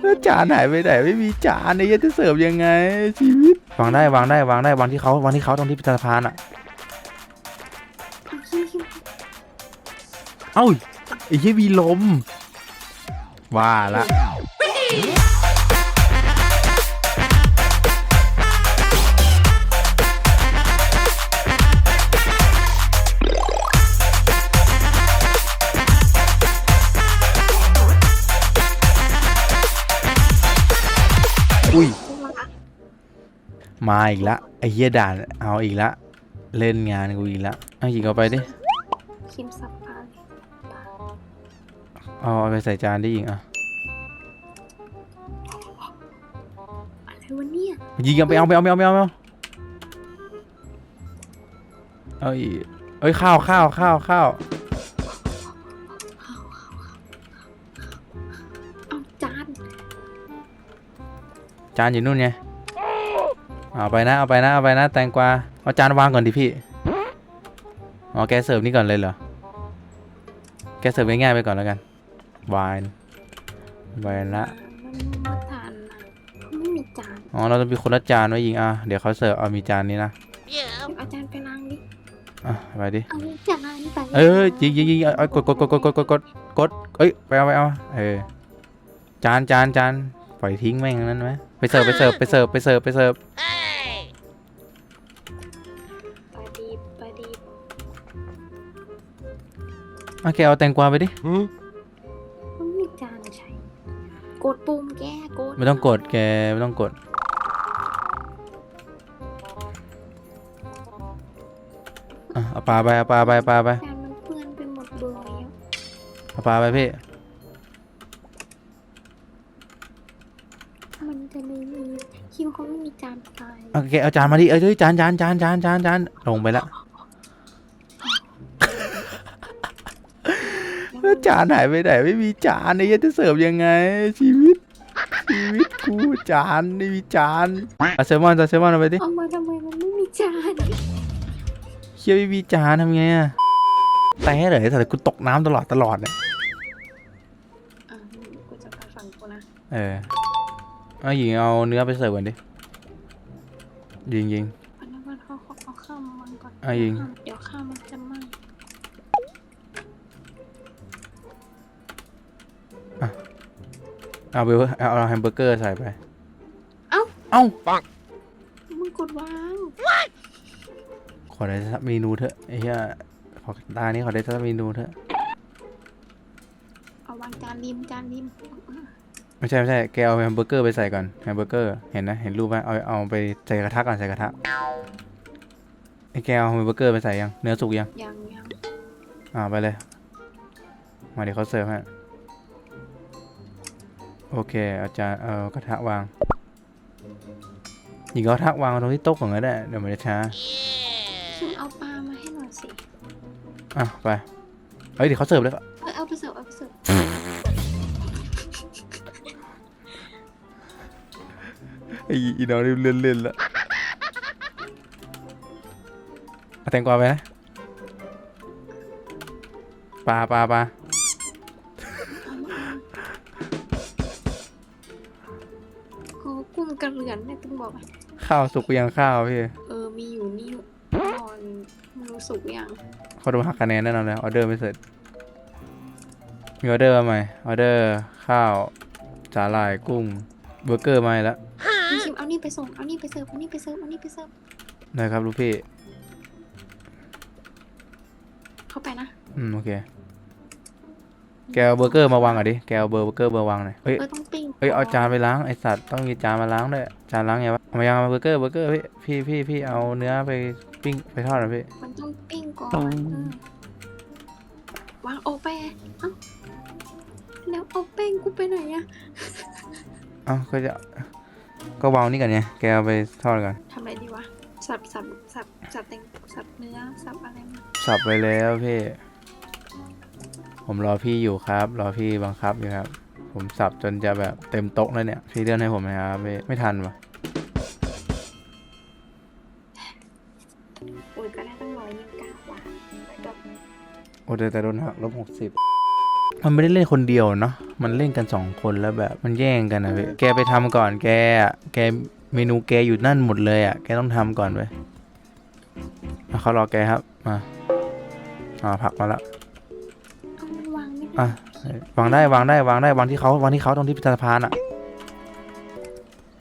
แล้วจานหายไปไหนไม่มีจานไอ้เหี้ยจะเสิร์ฟยังไง ชีวิตวางได้วางได้วางได้วางที่เขาวางที่เขาตรงที่สะพานอะ เอาคิมคิมเอ้าไอ้เหี้ยมีลมว่าละ อุ้ยคิมมาละมาอีกละไอ้เหี้ยด่านเอาอีกละ เล่นงานกูอีกละเอาหยิงเอาไปดิคิมสับปลาเลยเอาเอาไปใส่จานได้ยิงอะอะไรวะเนี่ยยิงเอาไปเอาไปเอาไปเอาไปเอาไปเอาเอ้ยเอ้ยข้าวข้าวข้าวข้าว จานอยู่นู่นไงเอาไปนะเอาไปนะเอาไปนะแตงกวาเอาจานวางก่อนดิพี่อ๋อแกเสิร์ฟนี่ก่อนเลยเหรอแกเสิร์ฟง่ายๆไปก่อนแล้วกันวายไวละานอ๋อเราจะมีคนละจานไว้ยิงอะเดี๋ยวเขาเสิร์ฟเอามีจานนี้นะเอาจานไปล้างดิอะไปดิเอาจานไปเอ้ยยิงยิงยิงเอากดกดกดกดกดกดกดเอ้ยไปเอาไปเอาเออจานจานจาน ปล่อยทิ้งแม่งนั้นไหมไปเสิร์ฟไปเสิร์ฟไปเสิร์ฟไปเสิร์ฟไปเสิร์ฟปลาดีปลาดีโอเคเอาแตงกวาไปดิมันไม่มีจานใช้กดปุ่มแกกดไม่ต้องกดแกไม่ต้องกดอะเอาปลาไปเอาปลาไปปลาไปจานมันเปื้อนไปหมดเลยอะเอาปลาไปพี่ มันจะไม่มีคิมเขาไม่มีจานตาย โอ เคเอาจานมาดิเอ้ยเฮ้ยจานจานจานจานจานจานลงไปละแล้วจานหายไปไหนไม่มีจานไอ้เหี้ยจะเสิร์ฟยังไง ชีวิต ชีวิตกูจานไม่มีจานเอาแซลมอนเอาแซลมอนเอาไปดิเอามาทำไมมันไม่มีจานเคียไม่มีจานทำไงอะแต่ให้เลยแต่กูตกน้ำตลอดตลอดเนี่ยอะกูจะไปฝั่งกูนะเออเอาหญิงเอาเนื้อไปเสิร์ฟก่อนดิ ยิงยิงอันนั้นมันเขาเขาเอาข้าวมามันก่อนอะยิง เดี๋ยวข้าวมันจะไหม้เอาไปเว้ยเอาเอาแฮมเบอร์เกอร์ใส่ไป เอ้า เอ้ามึงกดวาง ขอได้สักเมนูเถอะไอ้เหี้ยขอตานี้ขอได้สักเมนูเถอะ เอาวางจานริมจานริม ไม่ใช่ไม่ใช่แกเอาแฮมเบอร์เกอร์ไปใส่ก่อนแฮมเบอร์เกอร์เห็นนะเห็นรูปไหมเอาเอาไปใส่กระทะก่อนใส่กระทะไอ้แกเอาแฮมเบอร์เกอร์ไปใส่ยังเนื้อสุกยังยังยังอ่าไปเลยมาเดี๋ยวเขาเสิร์ฟให้โอเคเอาจารย์เอากระทะวางหญิงเอากระทะวางตรงที่โต๊ะก่อนก็ได้เดี๋ยวมันจะช้าคิมเอาปลามาให้หน่อยสิอะไปเฮ้ยเดี๋ยวเขาเสิร์ฟแล้ว อ้อีน้องนี่เล่นเล่นละเอาแตงกวาไปนะปลาปลาปลาโอ้กุ้งกระเหลือนเนี่ยต้องบอกว่าข้าวสุกยังข้าวพี่เออ มีอยู่นี่อยู่นอนไม่รู้สุกยังเขาดูหักคะแนนแน่นอนเลยออเดอร์ไม่เสร็จ มีออเดอร์มาใหม่ออเดอร์ข้าวสาหร่ายกุ้งเบอร์เกอร์มาอีกแล้วพี่คิมเอานี่ ไปส่งเอานี่ไปเสิร์ฟเอานี่ไปเสิร์ฟเอานี่ไปเสิร์ฟได้ครับลูกพี่เข้าไปนะอืมโอเค แกเอาเบอร์เกอร์มาวางอะดิ แกเอาเบอร์เกอร์มาวางหน่อยเฮ้ย เออต้องปิ้งเฮ้ยเอาจานไปล้างไอสัตว์ต้องมีจานมาล้างด้วยจานล้างไงวะเอามายังเอามาเบอร์เกอร์เบอร์เกอร์พี่พี่พี่พี่เอาเนื้อไปปิ้งไปทอดหน่อยพี่ มันต้องปิ้งก่อนอืมเออวางโอแปะเอ้าแล้วเอาแป้งกูไปไหนอะ เอ้าก็จะ ก็วางนี่ก่อนไงแกเอาไปทอดก่อนทำอะไรดีวะ สับสับสับสับแตงสับเนื้อ สับอะไรมาสับไปแล้วพี่ ผมรอพี่อยู่ครับ รอพี่บังคับอยู่ครับ ผมสับจนจะแบบเต็มโต๊ะแล้วเนี่ย พี่เลื่อนให้ผมนะครับไม่ไม่ทันวะอุ้ยก็ได้ตั้งร้อยยี่สิบเก้าบาทแล้วก็โอ้แต่แต่โดนหักลบหกสิบ มันไม่ได้เล่นคนเดียวเนาะมันเล่นกันสองคนแล้วแบบมันแย่งกันนะพี่แกไปทำก่อนแกอะแกเมนูแกอยู่นั่นหมดเลยอะแกต้องทำก่อนไปอะเขารอแกครับมาอ่าผักมาแล้วเอามันวางไม่ได้อะวางได้วางได้วางได้วางที่เขาวางที่เขาตรงที่สะพานอะ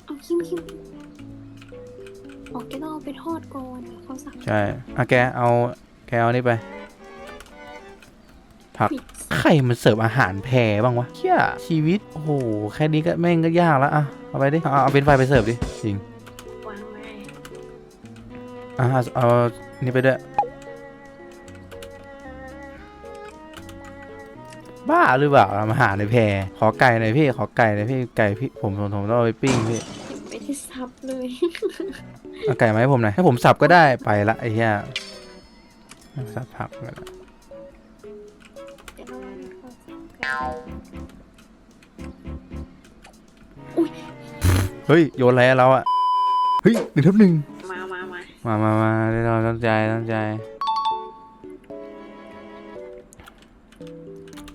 เอาคิมคิมออกแกต้องเอาไปทอดก่อนเขาสั่งใช่อะแกเอาแกเอานี่ไป ผักปิด ใครมันเสิร์ฟอาหารแพรบ้างวะเชี่ยชีวิต โอ้โห แค่นี้ก็แม่งก็ยากแล้วอะเอาไปดิ เอาเอาเป็นไฟไปเสิร์ฟดิ จริง วางไว้อะเอาเอา นี่ไปด้วย บ้าหรือเปล่าทำอาหารในแพรขอไก่หน่อยพี่ ขอไก่หน่อยพี่ ไก่พี่ผมผมผมต้องเอาไปปิ้งพี่ ยังไม่ได้ซับเลย เอาไก่มาให้ผมหน่อย ให้ผมสับก็ได้ ไปละไอ้เหี้ยสับผักกันละ เฮ้ย โยนอะไรอะเราอะเฮ้ยหนึ่งทับหนึ่งมามามามามามาได้เราตั้งใจตั้งใจ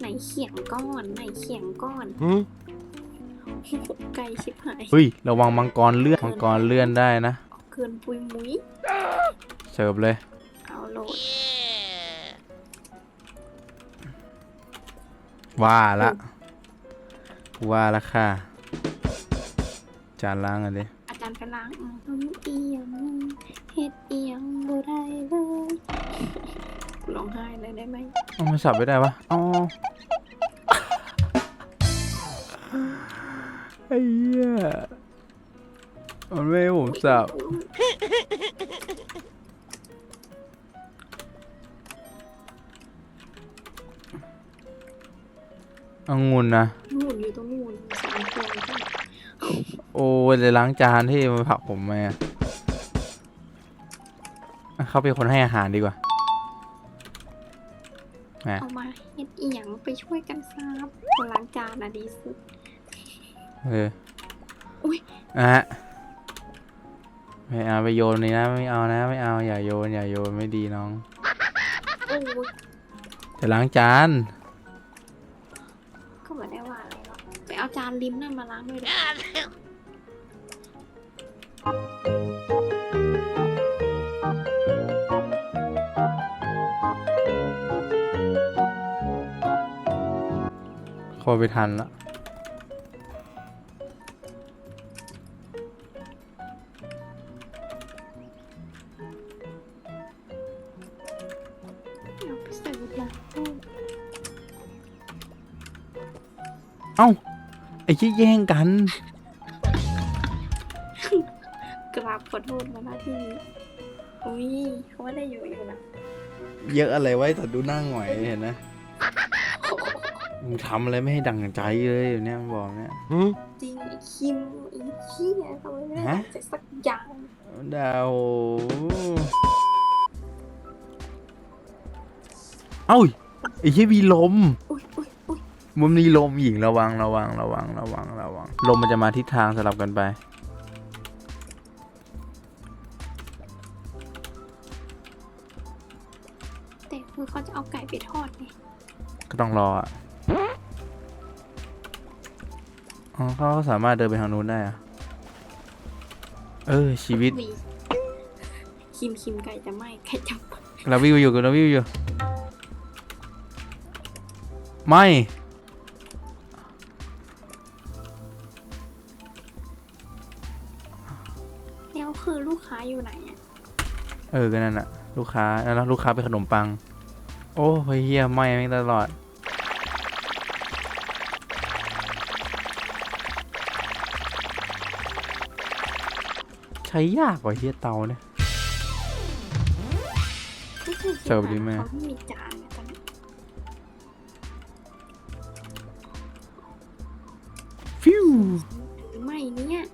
ไหนเขียงก้อน ไหนเขียงก้อนไก่ชิบหายเฮ้ย ระวังมังกรเลื่อน มังกรเลื่อนได้นะ เกินปุยมุ้ยเสิร์ฟเลย เอาโหลด ว่าละว่าละค่ะ จานล้างอันดิอาจารย์ไปล้างอืมทำเอียงเฮ็ดเอียงบ่ได้เลยร้องไห้เลยได้ไหมเอามาสับไม่ได้ปะอ๋อไอ้เหี้ยมันไม่ให้ผมสับ องุ่นนะนู่นอยู่ตรงนู่นสองคนโอ้ยเลยล้างจานที่มาผลักผมมาอะอะเขาเป็นคนให้อาหารดีกว่าเอามาเฮ็ดเอียงไปช่วยกันซับคนล้างจานอะดีสุดเอออุ๊ยอะไม่เอาไปโยนนี่นะไม่เอานะ ไม่เอาอย่าโยนอย่าโยนไม่ดีน้องโอ้ยจะล้างจาน เอาจานริมนั่นมาล้างด้วยเด้อโคไปทันละเอา ไปใส่บุหรี่เอ้าไอ้ชี้ยแย่งกัน กราบขอโทษมาหน้าที่นี้อุ้ยเขาไม่ได้อยู่อยู่นะเยอะอะไรไว้แต่ดูหน้าหงอยเห็นนะมึงทำอะไรไม่ให้ดังใจเลยอยู่เนี่ยมันบอกเนี่ย จริงไอ้คิมไอ้เหี้ยทำไมไม่ได้ฮะใส่สักอย่างดาวเอ้าไอ้ชี้ยมีลม อุ้ ยอุ้ยอุ้ยมุมนี้ลมหญิงระวังระวังระวังระวังระวัง ลมมันจะมาทิศทางสลับกันไป แต่คือเขาจะเอาไก่ไปทอดไงก็ต้องรออะอ๋อเขาก็สามารถเดินไปทางนู้นได้อะเออ ชีวิต วีคิมคิมไก่จะไหมไก่จะไหม้เราวิวอยู่กับเราวิวอยู่ ไม่ แล้วคือลูกค้าอยู่ไหนอะเออก็นั่นอะลูกค้าแล้วลูกค้าเป็นขนมปัง โอ้เฮยเหียไหม่แม่งตลอด ใช้ยากกว่าเฮียเตาเนี่ยไม่ใช่เสิร์ฟดีไหม เขาไม่มีจานอะตอนนี้ฟิวหรือไม่เนี่ย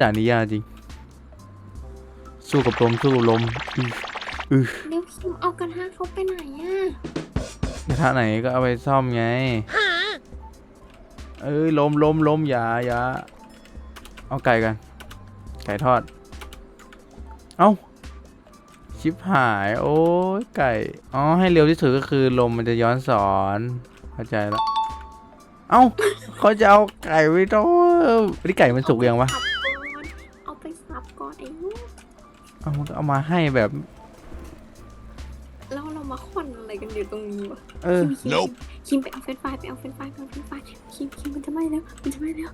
ด่านนี้ยากจริง สู้กับลมสู้กับลมอืออือแล้วคิมเอากระทะเขาไปไหนอะกระทะไหนก็เอาไปซ่อมไง เอ้ยลมลมลมอย่าอย่าเอาไก่กัน ไก่ทอด เอ้า ชิบหาย โอ้ยไก่ อ๋อ ให้เร็วที่สุดก็คือลมมันจะย้อนสอน เข้าใจแล้วเอ้า เขาจะเอาไก่ไปต้มนี่ไก่มันสุกยังวะ เอามันก็เอามาให้แบบ แล้วเรามาค่อนอะไรกันอยู่ตรงนี้วะเออ คิมคิมคิมไปเอาเฟรนช์ฟรายไปเอาเฟรนช์ฟรายไปเอาเฟรนช์ฟรายคิมคิมมันจะไหม้แล้วมันจะไหม้แล้ว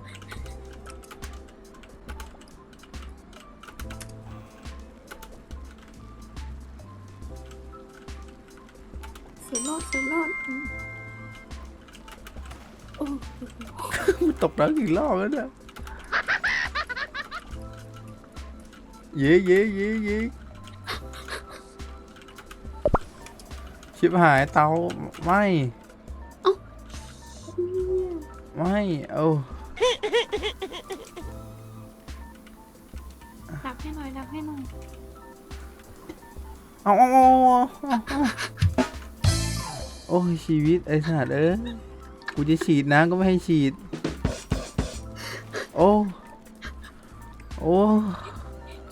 เสียรอดเสียรอดอืมโอ้ มันตกน้ำอีกรอบแล้วเนี่ย เย้เย้เย้เย้ชิบหายเตาไม่ไม่เอาดับให้หน่อยดับให้หน่อยเอาเอาเอาเอาเอาโอ้ยชีวิตไอ้สัตว์เอ้ยกูจะฉีดน้ำก็ไม่ให้ฉีด โอ้ โอ้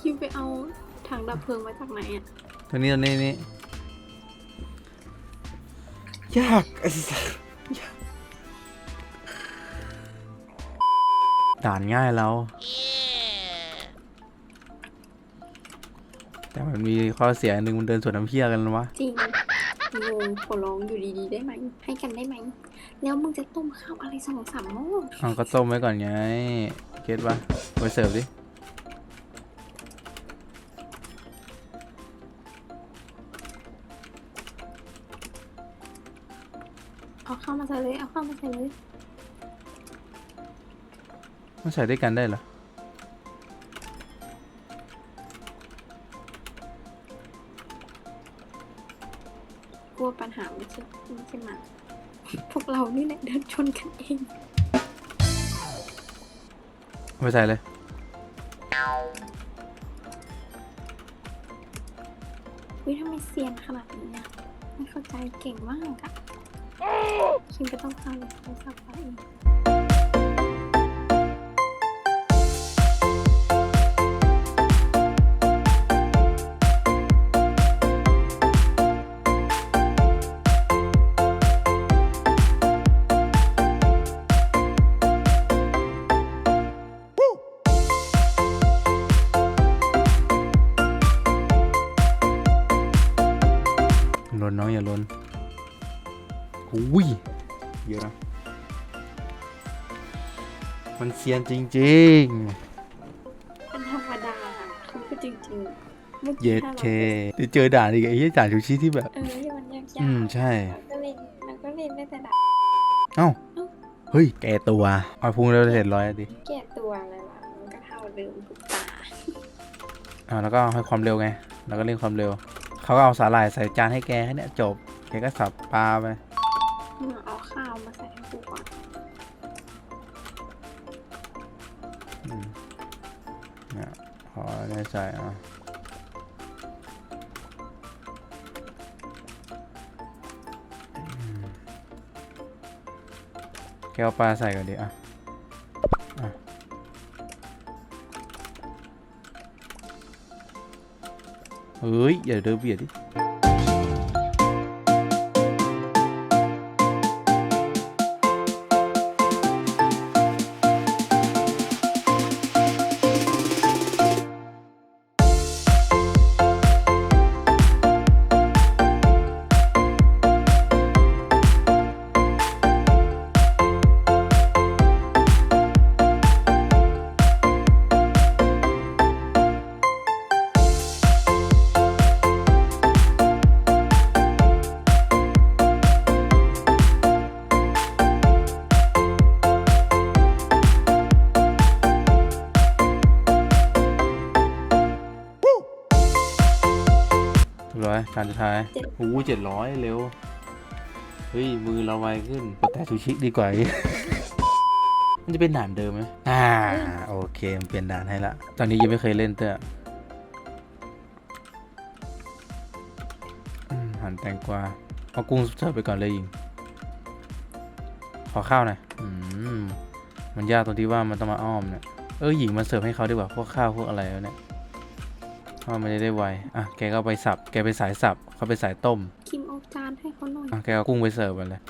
คิมไปเอาถังดับเพลิงมาจากไหนอะตัวนี้ตัวนี้นี่ยากไอ้สัสยากด่านง่ายแล้ว แต่มันมีข้อเสียอันหนึ่งมันเดินสวนน้ำเพี้ยกันแล้ววะจริงงงขอร้องอยู่ดีๆได้ไหม ให้กันได้ไหม แล้วมึงจะต้มข้าวอะไรสองสามหม้อเอาก็ต้มไว้ก่อนไง เก็ตปะไปเสิร์ฟดิ เอาข้าวมาใส่เลย เอาข้าวมาใส่เลย มันใส่ด้วยกันได้เหรอ กลัวปัญหาไม่ใช่ไม่ใช่มา พวกเรานี่แหละเดินชนกันเอง เอาไปใส่เลย วิทำไมเซียนขนาดนี้อะไม่เข้าใจเก่งมากอะ คิมก็ต้องเข้าเลยต้องเข้าไปเองลนน้องอย่าลน อุ้ยเยอะนะ มันเซียนจริงเป็นธรรมดาคือพูดจริงๆมื่อๆ เย็กี้ดถ้าเคราเจอด่านอีกไอ้เหี้ยด่านชูชีที่แบบ เออที่มันยากๆอืมใช่เราก็เล่นเราก็เล่นได้แต่ดับเอ้า เฮ้ย แกตัวเอาพุงเราเสร็จร้อยอะดิแก้ตัวอะไรล่ะมันก็เท่าเดิมทุกตาอ่าแล้วก็ให้ความเร็วไง แล้วก็เร่งความเร็ว เขาก็เอาสาหร่ายใส่จานให้แกแค่เนี้ยจบ แกก็สับปลาไป มึงเอาข้าวมาใส่ให้กูก่อน อืมเนี่ยพอได้ใส่อะแกเอาปลาใส่ก่อนดิอะอะเฮ้ย อย่าเดินเบียดดิ การสุดท้ายโอ้เจ็ดร้อยเร็ว เฮ้ย มือเราไวขึ้นแต่ชูชิดีกว่าอีกมันจะเป็นด่านเดิมไหมอ่า โอเค มันเปลี่ยนด่านให้ละ ตอนนี้ยังไม่เคยเล่นเตออืมหั่นแตงกวาเอากุ้งเสิร์ฟไปก่อนเลยยิง ขอข้าวหน่อย อืม มันยากตรงที่ว่ามันต้องมาอ้อมเนี่ย เออหญิงมาเสิร์ฟให้เขาดีกว่า พวกข้าวพวกอะไรแล้วเนี่ย อ๋อไม่ได้ได้ไว อะ แกก็ไปสับ แกไปสายสับ เขาไปสายต้ม คิมเอาจานให้เขาหน่อย อะ แกเอากุ้งไปเสิร์ฟมันเลย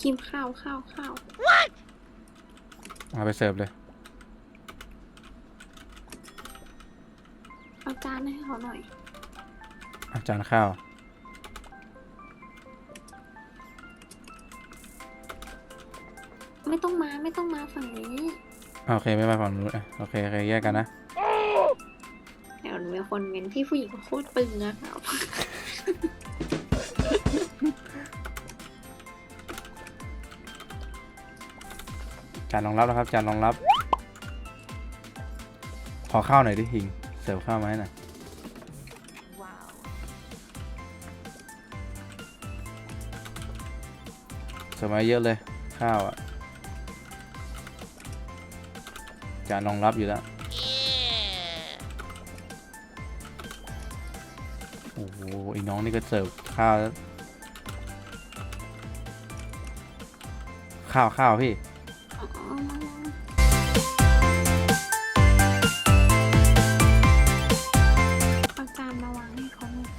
คิมข้าวข้าวข้าวเอาไปเสิร์ฟเลย เอาจานให้เขาหน่อยอาจานข้าว ไม่ต้องมาไม่ต้องมาฝั่งนี้ โอเค ไม่มาฝั่งนู้นอะโอเคโอเคแยกกันนะ เดี๋ยวมีคนเมนที่ผู้หญิงโคตรตึงอะครับ จานรองรับนะครับจานรองรับ ขอข้าวหน่อยดิหิงเสิร์ฟข้าวมาให้หน่อยเสิร์ฟมาเยอะเลย ข้าวอะจานรองรับอยู่แล้ว โอ้โหอีน้องนี่ก็เสิร์ฟข้าวแล้วข้าวข้าวพี่อ๋อมาเอาจานมาวางให้เขาหน่อย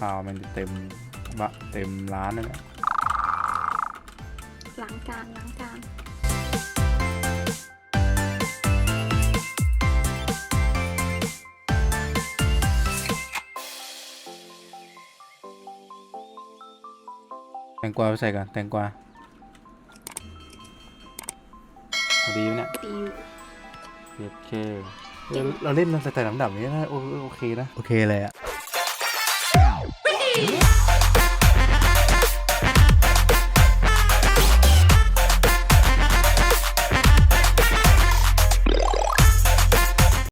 ข้าวมันเต็มบะเต็มร้านนั่นแหละล้างจานล้างจาน งกวาไปใส่กันแตงกวาพอดีไหมเนี่ยดีอยู่โอเคเออเราเล่นมันใส่แต่ลำดับนี้นะโอโอเคนะ โอเคเลยอะ